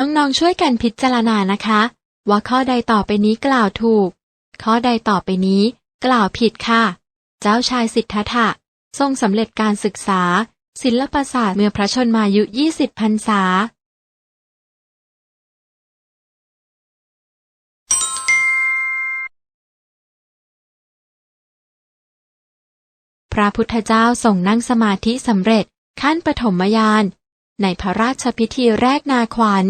น้องๆช่วยกันพิจารณานะคะ ว่าข้อใดต่อไปนี้กล่าวถูก ข้อใดต่อไปนี้ กล่าวผิดค่ะ เจ้าชายสิทธัตถะทรงสำเร็จการศึกษา ศิลปศาสตร์เมื่อพระชนมายุ 20พรรษาพระพุทธเจ้าทรงนั่งสมาธิสำเร็จขั้นปฐมยาน ในพระราชพิธีแรกนาขวัญ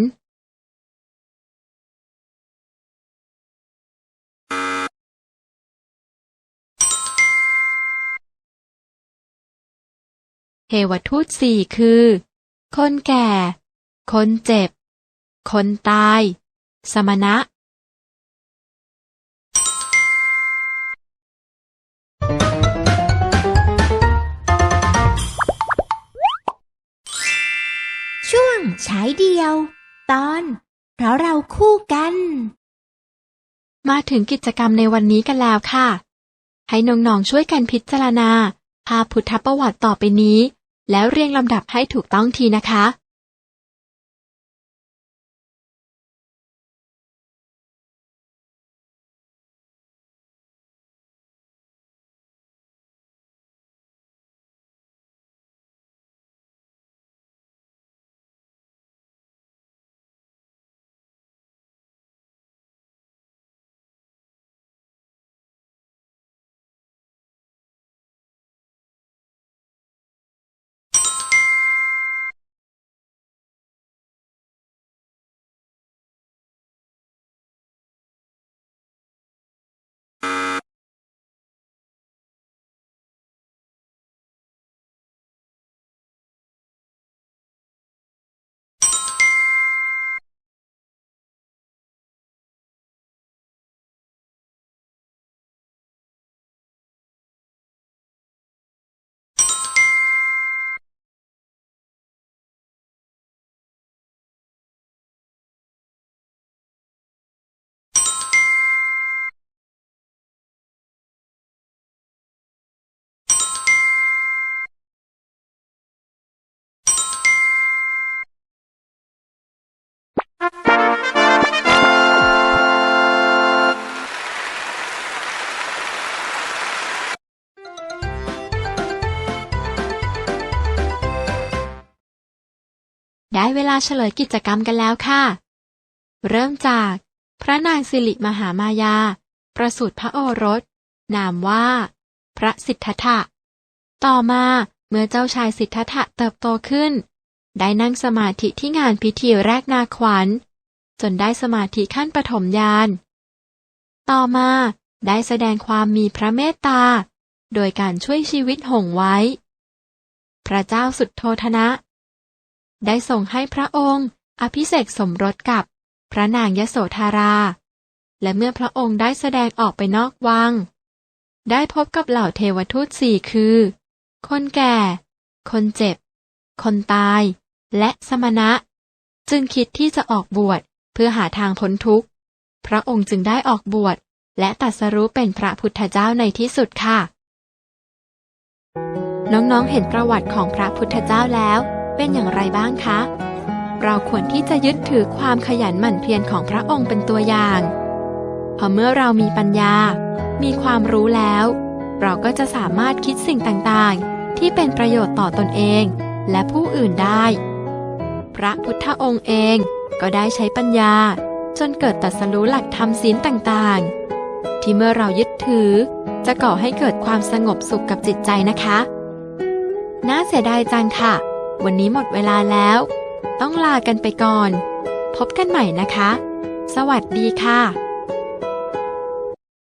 เทวทูตสี่คือ คนแก่ คนเจ็บ คนตาย สมณะ ช่วงฉายเดียว ตอน เพราะเราคู่กัน มาถึงกิจกรรมในวันนี้กันแล้วค่ะ ให้น้องๆช่วยกันพิจารณาภาพพุทธประวัติต่อไปนี้ แล้วเรียงลำดับให้ถูกต้องทีนะคะ ได้เวลาเฉลยกิจกรรมกันแล้วค่ะ เริ่มจาก พระนางสิริมหามายา ประสูติพระโอรส นามว่า พระสิทธัตถะ ต่อมาเมื่อเจ้าชายสิทธัตถะเติบโตขึ้น ได้นั่งสมาธิที่งานพิธีแรกนาขวัญ จนได้สมาธิขั้นปฐมญาณ ต่อมาได้แสดงความมีพระเมตตา โดยการช่วยชีวิตหงไว้ พระเจ้าสุดโททนะ ได้ส่งให้พระองค์ อภิเษกสมรสกับพระนางยโสธารา และเมื่อพระองค์ได้แสดงออกไปนอกวัง ได้พบกับเหล่าเทวทูตสี่คือ คนแก่ คนเจ็บ คนตาย และสมณะ จึงคิดที่จะออกบวชเพื่อหาทางพ้นทุกข์ พระองค์จึงได้ออกบวชและตรัสรู้เป็นพระพุทธเจ้าในที่สุดค่ะ น้องๆ เห็นประวัติของพระพุทธเจ้าแล้ว เป็นอย่างไรบ้างคะ เราควรที่จะยึดถือความขยันหมั่นเพียรของพระองค์เป็นตัวอย่างพอเมื่อเรามีปัญญา มีความรู้แล้ว เราก็จะสามารถคิดสิ่งต่างๆ ที่เป็นประโยชน์ต่อตนเอง และผู้อื่นได้ พระพุทธองค์เองก็ได้ใช้ปัญญา จนเกิดตรัสรู้หลักธรรมศีลต่างๆ ที่เมื่อเรายึดถือ จะก่อให้เกิดความสงบสุขกับจิตใจนะคะ น่าเสียดายจังค่ะ วันนี้หมดเวลาแล้ว ต้องลากันไปก่อน พบกันใหม่นะคะ สวัสดีค่ะ